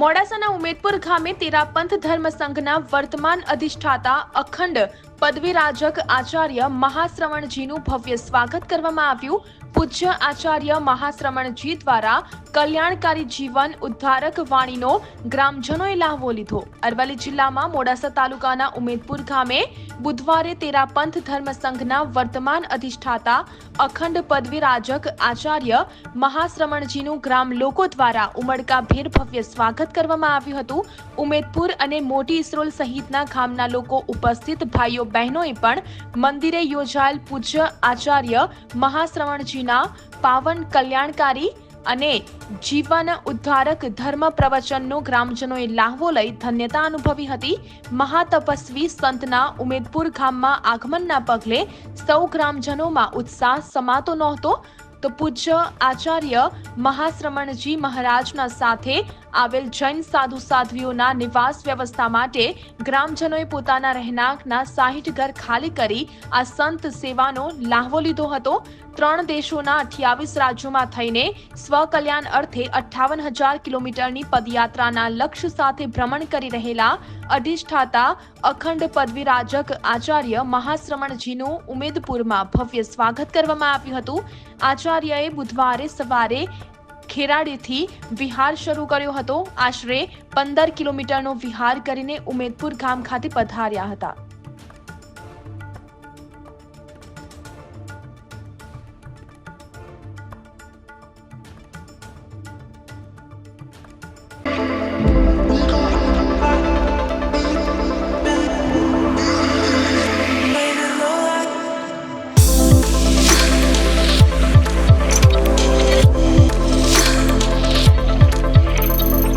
મોડાસાના ઉમેદપુર ગામે તેરાપંથ ધર્મ સંઘના વર્તમાન અધિષ્ઠાતા અખંડ પદવીરાજક આચાર્ય મહાશ્રવણજીનું ભવ્ય સ્વાગત કરવામાં આવ્યું. પૂજ્ય આચાર્ય મહાશ્રવણજી દ્વારા કલ્યાણકારી જીવન ઉદ્ધારક વાણીનો ગ્રામજનોએ લાહવો લીધો. અરવલ્લી જિલ્લામાં મોડાસા તાલુકાના ઉમેદપુર ગામે બુધવારે તેરાપંથ ધર્મ સંઘના વર્તમાન અધિષ્ઠાતા અખંડ પદવીરાજક આચાર્ય મહાશ્રમણજીનું ગ્રામ લોકો દ્વારા ઉમળકાભેર ભવ્ય સ્વાગત કરવામાં આવ્યું હતું. ઉમેદપુર અને મોટી ઇસરોલ સહિતના ગામના લોકો ઉપસ્થિત ભાઈઓ બહેનોએ પણ મંદિરે યોજાયેલ પૂજ્ય આચાર્ય મહાશ્રવણજીના પાવન કલ્યાણકારી અને જીવન ઉદ્ધારક ધર્મ પ્રવચનનો ગ્રામજનોએ લાહવો લઈ ધન્યતા અનુભવી હતી. મહાતપસ્વી સંતના ઉમેદપુર ગામમાં આગમનના પગલે સૌ ગ્રામજનોમાં ઉત્સાહ સમાતો નહોતો. તો પૂજ્ય આચાર્ય મહાશ્રમણજી મહારાજના સાથે આવેલ જૈન સાધુ સાધ્વીઓના નિવાસ વ્યવસ્થા માટે ગ્રામજનોએ પોતાના રહેણાંકના સાહીઠ ઘર ખાલી કરી આ સંત સેવાનો લાહવો લીધો હતો. ત્રણ દેશોના અઠ્યાવીસ રાજ્યોમાં થઈને સ્વકલ્યાણ અર્થે અઠ્ઠાવન હજાર કિલોમીટરની પદયાત્રાના લક્ષ્ય સાથે ભ્રમણ કરી રહેલા અધિષ્ઠાતા અખંડ પદવીરાજક આચાર્ય મહાશ્રમણજીનું ઉમેદપુરમાં ભવ્ય સ્વાગત કરવામાં આવ્યું હતું. આચાર્યએ બુધવારે સવારે ખેરાડીથી વિહાર શરૂ કર્યો હતો. આશરે પંદર કિલોમીટરનો વિહાર કરીને ઉમેદપુર ગામ ખાતે પધાર્યા હતા.